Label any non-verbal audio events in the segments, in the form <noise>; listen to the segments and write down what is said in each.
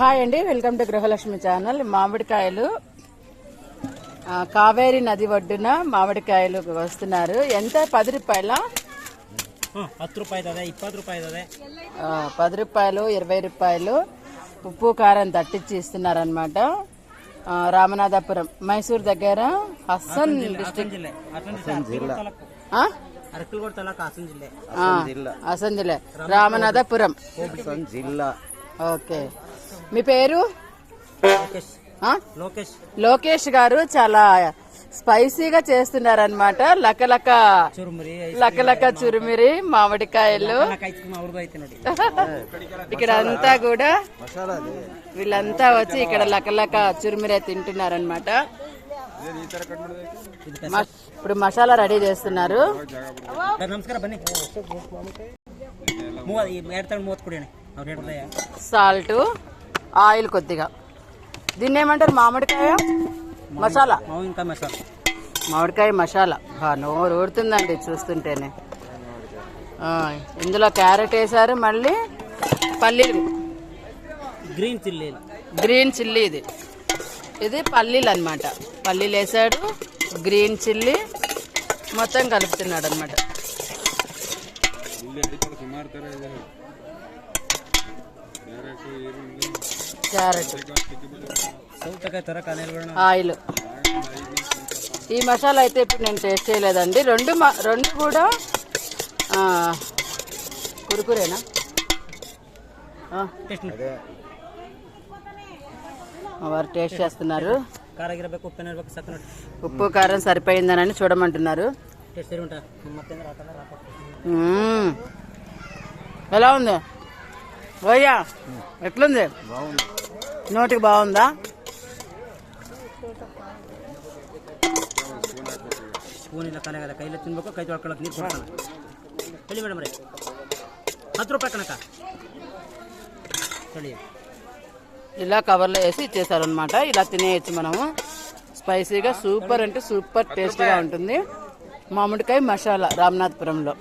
Hi అండి welcome to Gruhalakshmi channel. మామిడికాయలు కావేరి నది ఒడ్డున మామిడికాయలు వస్తున్నారు. ఎంత? పది రూపాయల? పది రూపాయలు ఇరవై రూపాయలు ఉప్పు కారం తట్టించి ఇస్తున్నారనమాట రామనాథపురం మైసూర్ దగ్గర హస్సన్ డిస్టిక్ జిల్లా రామనాథపురం. జిల్లా. ఓకే. మీ పేరు? లోకేష్. గారు చాలా స్పైసీగా చేస్తున్నారనమాట లకలక లకలక చురుమిరి మామిడికాయలు. <laughs> ఇక్కడ అంతా కూడా వీళ్ళంతా వచ్చి ఇక్కడ లకలక చురుమిరే తింటున్నారనమాట ఇప్పుడు మసాలా రెడీ చేస్తున్నారు. సాల్ట్. ఆయిల్ కొద్దిగా. దీన్ని ఏమంటారు మామిడికాయ మసాలా? మామిడికాయ మసాలా. మామిడికాయ మసాలా. నోరు ఊరుతుందండి చూస్తుంటేనే. ఇందులో క్యారెట్ వేసారు మళ్ళీ పల్లీలు. Green chilli. గ్రీన్ చిల్లీ ఇది. ఇది పల్లీలు అనమాట పల్లీలు వేసాడు గ్రీన్ చిల్లీ మొత్తం కలుపుతున్నాడు అనమాట క్యారెట్. ఆయిల్. ఈ మసాలా అయితే ఇప్పుడు నేను టేస్ట్ చేయలేదండి. రెండు రెండు కూడా కురుకురేనా? వారు టేస్ట్ చేస్తున్నారు. ఉప్పు కారం సరిపోయిందని చూడమంటున్నారు. ఎలా ఉంది? ఓయ్యా ఎట్లుంది? బాగుంది. నోటికి బాగుందా ಸ್ಪೂನ್ ಇಲ್ಲ ಖಾಲಿ ಆಗಲ್ಲ ಕೈಲೇ ತಿನ್ಬೇಕು ಕೈ ತೊಳ್ಕೊಳಕ್ಕೆ ನೀರು ಕೊಡೋಣ ಹೇಳಿ ಮೇಡಮ್ ರೀ ಹತ್ತು ರೂಪಾಯಿ ಕಣಕ ಹೇಳಿ ఇలా కవర్లో వేసి ఇచ్చేసారనమాట ఇలా తినేయచ్చు మనము స్పైసీగా సూపర్ అంటే సూపర్ టేస్ట్గా ఉంటుంది మామిడికాయ మసాలా రామనాథపురంలో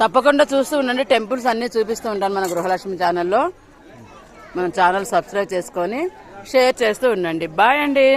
తప్పకుండా చూస్తూ ఉండండి టెంపుల్స్ అన్నీ చూపిస్తూ ఉంటాను మన గృహలక్ష్మి ఛానల్లో మన ఛానల్ సబ్స్క్రైబ్ చేసుకొని షేర్ చేస్తూ ఉండండి. బాయ్ అండి.